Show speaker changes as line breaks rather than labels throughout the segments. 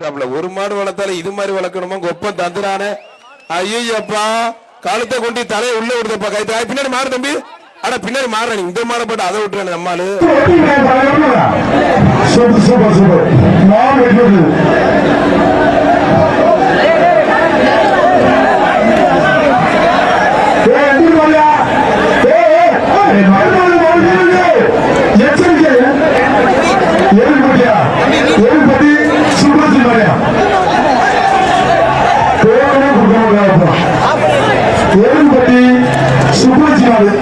டாப்ல ஒரு மாடு வளர்த்தால இது மாதிரி வளர்க்கணுமா? கொப்பம் தந்துறானே ஐயப்பா கழுத்தை கொண்டு தலையை உள்ள விடுதப்பா கை தாய். பின்னாடி மாறு தம்பி. ஆனா பின்னாடி மாறுறேன் இந்த மாடப்பட்டு போட்டு அதை விட்டுறேன் நம்மாளு
ஏழுபட்டி சுப்ரஜி மாடு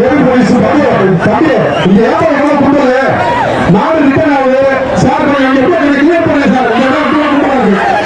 ஏழு போலீஸ் தம்பி இங்க ஏன் எவ்வளவு கொடுத்தது நாலு ரிட்டர்ன் ஆகுது சார் நீங்க எப்படி கிளியர் பண்ணுங்க சார்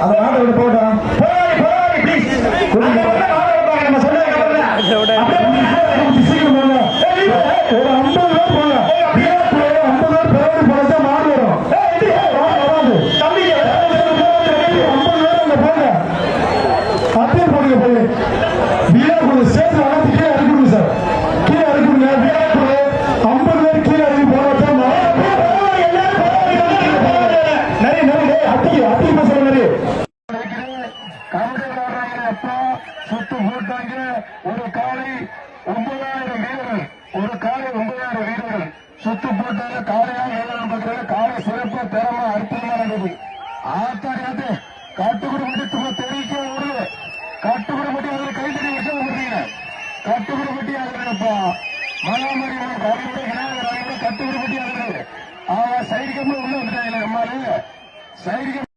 அந்த ஆட்டோ விட்டு போட்டோம் போவாங்க போவாங்க ப்ளீஸ் கொஞ்சம் நம்ம சொன்னது அப்படியே சீக்கிரம் போங்க. ஒரு ஐம்பது அப்பா சுத்து போட்டாங்க ஒரு காலை ஒன்பதாயிரம் வீரர்கள். ஒரு காலை ஒன்பதாயிரம் வீரர்கள். சுத்து போட்டாங்க காலையாக ஏழாம் பக்கத்துல காலை சிறப்பு திறமை அற்புதமா இருந்தது ஆத்தாடி ஆத்து மட்டும் தெரிவிக்க வருது காட்டுக்குடி மட்டும் கைத்தறி விஷயம் வருவீங்க காட்டுக்குடி பட்டி மகாமரி காலையோட விநாயகர் கட்டுக்குடி பட்டி ஆகுது ஆ சைடு கம்பு உள்ள வந்துட்டாங்க நம்மளால சைடு